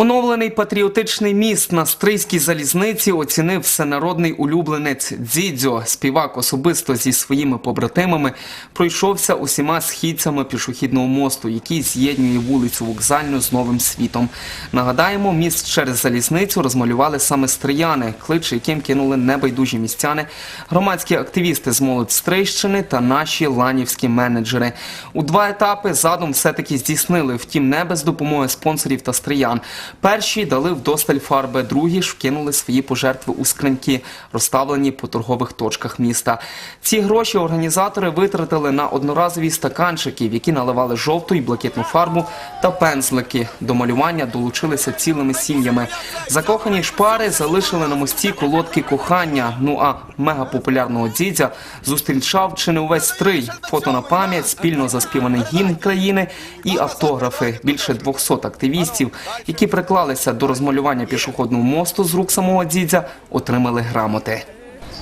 Оновлений патріотичний міст на Стрийській залізниці оцінив всенародний улюбленець Дзідзьо. Співак особисто зі своїми побратимами пройшовся усіма східцями пішохідного мосту, який з'єднує вулицю Вокзальну з новим світом. Нагадаємо, міст через залізницю розмалювали саме стрияни, клич, яким кинули небайдужі містяни, громадські активісти з молодь Стрийщини та наші ланівські менеджери. У два етапи задум все-таки здійснили, втім не без допомоги спонсорів та стриян. Перші дали вдосталь фарби, другі ж вкинули свої пожертви у скриньки, розставлені по торгових точках міста. Ці гроші організатори витратили на одноразові стаканчики, в які наливали жовту і блакитну фарбу та пензлики. До малювання долучилися цілими сім'ями. Закохані шпари залишили на мості колодки кохання. Ну а мегапопулярного дідя зустрічав чи не увесь стрий. Фото на пам'ять, спільно заспіваний гімн країни і автографи. Більше 200 активістів, які приклалися до розмалювання пішохідного мосту з рук самого дідя, отримали грамоти.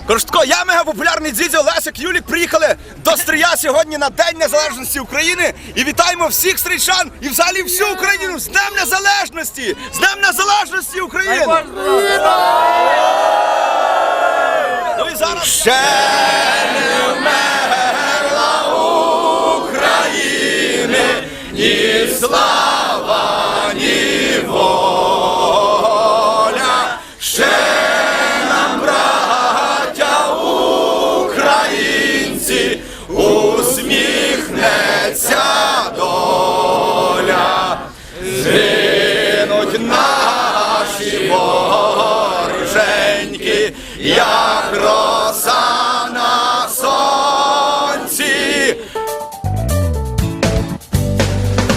Коротко, я мегапопулярний дідьо Лесик Юлік приїхали до Стрия сьогодні на День Незалежності України і вітаємо всіх стрийчан і взагалі всю Україну з Днем Незалежності! З Днем Незалежності України! Ну і зараз ще не вмерла України, ні слава, як ро.